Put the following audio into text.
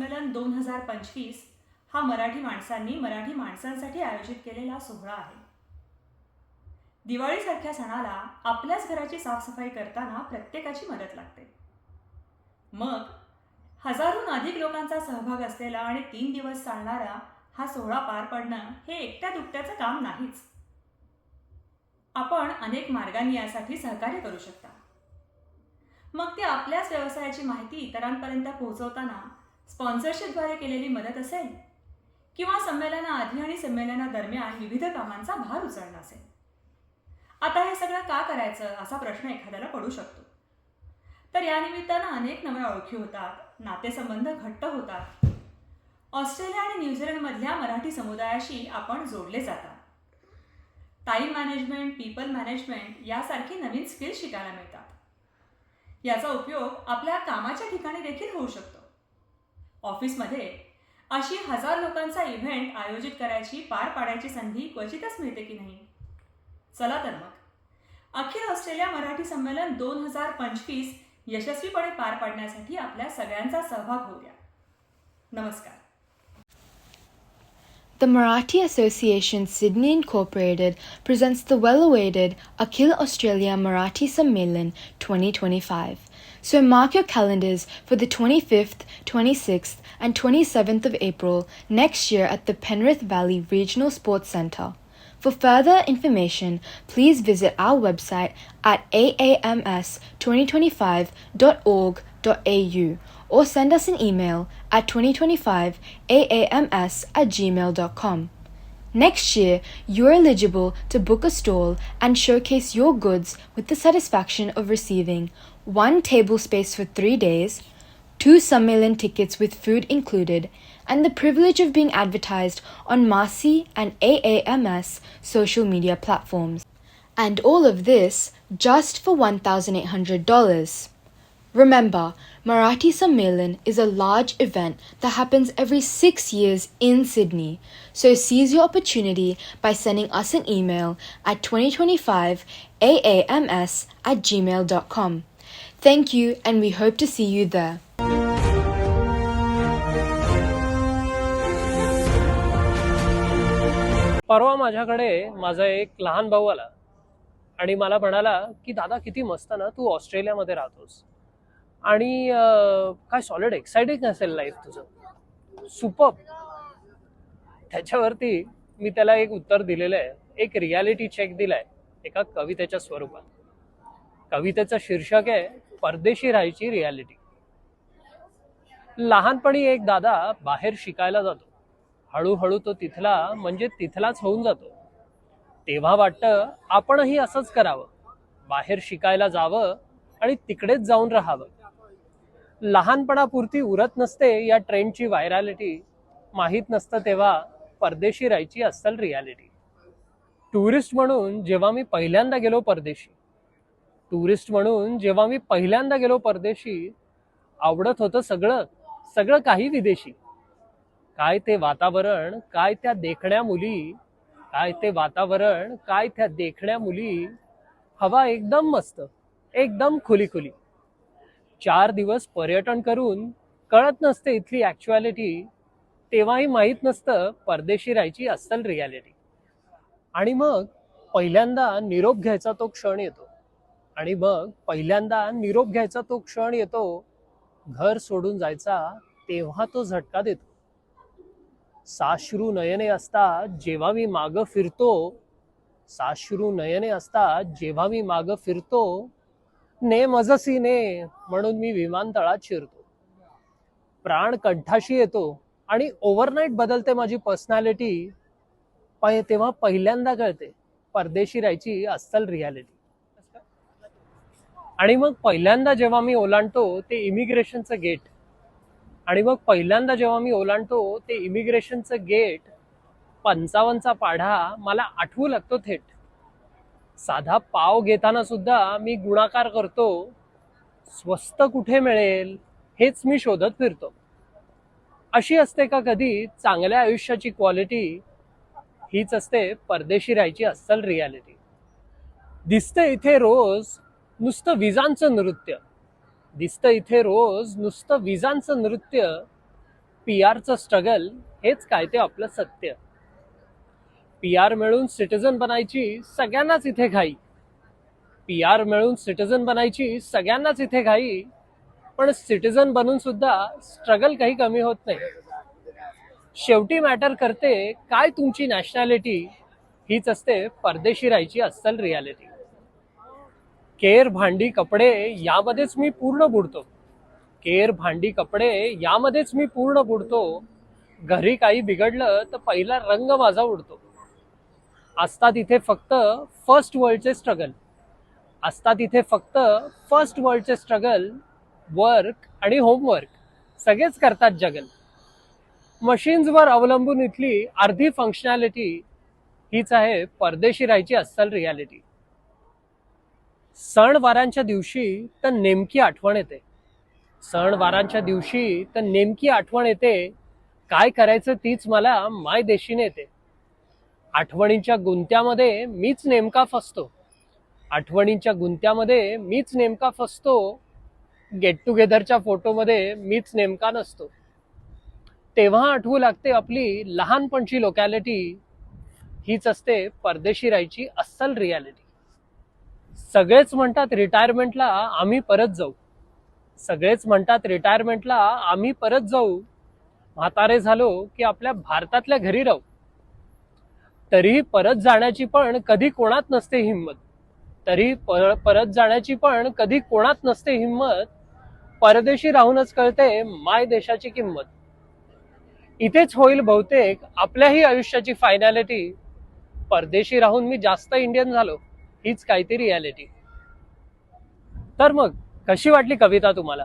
संमेलन दोन हजार पंचवीस हा मराठी माणसांनी मराठी माणसांसाठी आयोजित केलेला सोहळा आहे. दिवाळीसारख्या सणाला आपल्याच घराची साफसफाई करताना प्रत्येकाची मदत लागते. मग हजारून अधिक लोकांचा सहभाग असलेला आणि तीन दिवस चालणारा हा सोहळा पार पडणं हे एकट्या दुकट्याचं काम नाहीच. आपण अनेक मार्गांनी यासाठी सहकार्य करू शकता. मग ते आपल्याच व्यवसायाची माहिती इतरांपर्यंत पोहोचवताना स्पॉन्सरशिपद्वारे केलेली मदत असेल? किंवा संमेलनाआधी आणि संमेलनादरम्यान विविध कामांचा भार उचलला असेल? आता हे सगळं का करायचं असा प्रश्न एखाद्याला पडू शकतो. तर या निमित्तानं अनेक नव्या ओळखी होतात नातेसंबंध घट्ट होतात. ऑस्ट्रेलिया आणि न्यूझीलंडमधल्या मराठी समुदायाशी आपण जोडले जातात. टाईम मॅनेजमेंट पीपल मॅनेजमेंट यासारखी नवीन स्किल्स शिकायला मिळतात. याचा उपयोग आपल्या कामाच्या ठिकाणी देखील होऊ शकतो. ऑफिसमध्ये. अशी हजार लोकांचा इव्हेंट आयोजित करायची पार पाडायची संधी क्वचितच मिळते की नाही? चला तर मग. अखिल ऑस्ट्रेलिया मराठी संमेलन दोन हजार पंचवीस यशस्वीपणे पार पाडण्यासाठी आपल्या सगळ्यांचा सहभाग होऊ द्या नमस्कार. The Marathi Association Sydney Incorporated presents the well awaited Akhil Australia Marathi Sammelan 2025. So mark your calendars for the 25th, 26th, and 27th of April next year at the Penrith Valley Regional Sports Centre. For further information, please visit our website at aams2025.org.au or send us an email at 2025aams at gmail.com. Next year, you're eligible to book a stall and showcase your goods with the satisfaction of receiving one table space for three days, two Summerlin tickets with food included, and the privilege of being advertised on Marcy and AAMS social media platforms. And all of this just for $1,800. Remember, Marathi Sammelan is a large event that happens every six years in Sydney. So seize your opportunity by sending us an email at 2025aams at gmail.com. Thank you, and we hope to see you there. परवा माझ्याकडे माझा एक लहान भाऊ आला आणि मला म्हणाला की दादा किती मस्त ना तू ऑस्ट्रेलियामध्ये राहतोस आणि काय सॉलिड एक्साइटिंग असेल लाईफ तुझं. सुपर त्याच्यावरती मी त्याला एक उत्तर दिलेलं आहे. एक रियालिटी चेक दिलाय. एका कवितेच्या स्वरूपात. कवितेचं शीर्षक आहे परदेशी राहायची रियालिटी लहानपणी एक दादा बाहेर शिकायला जातो. हळूहळू तो तिथला म्हणजे तिथलाच होऊन जातो. तेव्हा वाटतं आपणही असंच करावं. बाहेर शिकायला जावं आणि तिकडेच जाऊन राहावं. लहानपणापुरती उरत नसते या ट्रेंडची व्हायरॅलिटी माहीत नसतं तेव्हा परदेशी राहायची अस्सल रियालिटी टुरिस्ट म्हणून जेव्हा मी पहिल्यांदा गेलो परदेशी टुरिस्ट म्हणून जेव्हा मी पहिल्यांदा गेलो परदेशी आवडत होतं सगळं सगळं काही विदेशी. काय ते वातावरण काय त्या देखण्या मुली काय ते वातावरण काय त्या देखण्या मुली हवा एकदम मस्त एकदम खुली खुली. चार दिवस पर्यटन करून कळत नसते इथली ॲक्च्युॲलिटी तेव्हाही माहीत नसतं परदेशी राहायची अस्सल रियालिटी आणि मग पहिल्यांदा निरोप घ्यायचा तो क्षण येतो. आणि मग पहिल्यांदा निरोप घ्यायचा तो क्षण येतो घर सोडून जायचा तेव्हा तो झटका देतो. साश्रू नयने असता जेव्हा मी माग फिरतो साश्रू नयने असता जेव्हा मी माग फिरतो ने मजसी ने म्हणून मी विमानतळात शिरतो. प्राण कंठाशी येतो आणि ओव्हरनाईट बदलते माझी पर्सनॅलिटी तेव्हा पहिल्यांदा कळते परदेशी राहायची अस्सल रियालिटी आणि मग पहिल्यांदा जेव्हा मी ओलांडतो ते इमिग्रेशनचं गेट आणि मग पहिल्यांदा जेव्हा मी ओलांडतो ते इमिग्रेशनचं गेट पंचावन्नचा पाढा मला आठवू लागतो थेट. साधा पाव घेताना सुद्धा मी गुणाकार करतो. स्वस्त कुठे मिळेल हेच मी शोधत फिरतो. अशी असते का कधी? चांगल्या आयुष्याची क्वालिटी हीच असते परदेशी राहायची अस्सल रियालिटी दिसतं इथे रोज नुसतं विजांचं नृत्य. दिसतं इथे रोज नुसतं विजांचं नृत्य. पी आरचं स्ट्रगल हेच काय ते आपलं सत्य. पी आर मिळून सिटिझन बनायची सगळ्यांनाच इथे घाई. पी आर मिळून सिटीजन बनायची सगळ्यांनाच इथे घाई. पण सिटीजन बनून सुद्धा स्ट्रगल काही कमी होत नाही. शेवटी मॅटर करते काय तुमची नॅशनॅलिटी हीच असते परदेशी राहायची अस्सल रियालिटी. केर भांडी कपडे यामध्येच मी पूर्ण बुडतो. केर भांडी कपडे यामध्येच मी पूर्ण बुडतो. घरी काही बिघडलं तर पहिला रंग माझा उडतो. असतात इथे फक्त फर्स्ट वर्ल्डचे स्ट्रगल असतात इथे फक्त फर्स्ट वर्ल्डचे स्ट्रगल वर्क आणि होमवर्क सगळेच करतात जगल मशीन्सवर अवलंबून इथली अर्धी फंक्शनॅलिटी हीच आहे परदेशी राहायची अस्सल रियालिटी सण वारांच्या दिवशी तर नेमकी आठवण येते. सण वारांच्या दिवशी तर नेमकी आठवण येते. काय करायचं तीच मला माय देशीने येते. आठवणींच्या गुंत्यामध्ये मीच नेमका फसतो. आठवणींच्या गुंत्यामध्ये मीच नेमका फसतो. गेट टुगेदरच्या फोटोमध्ये मीच नेमका नसतो. तेव्हा आठवू लागते आपली लहानपणची लोकॅलिटी हीच असते परदेशी राहायची अस्सल रियालिटी सगळेच म्हणतात रिटायरमेंटला आम्ही परत जाऊ. सगळेच म्हणतात रिटायरमेंटला आम्ही परत जाऊ. म्हातारे झालो की आपल्या भारतातल्या घरी राहू. तरीही परत जाण्याची पण कधी कोणात नसते हिंमत. तरी पर परत जाण्याची पण कधी कोणात नसते हिंमत परदेशी राहूनच कळते माय देशाची किंमत. इथेच होईल बहुतेक आपल्याही आयुष्याची फायनॅलिटी परदेशी राहून मी जास्त इंडियन झालो हीच काहीतरी रियालिटी तर मग कशी वाटली कविता तुम्हाला?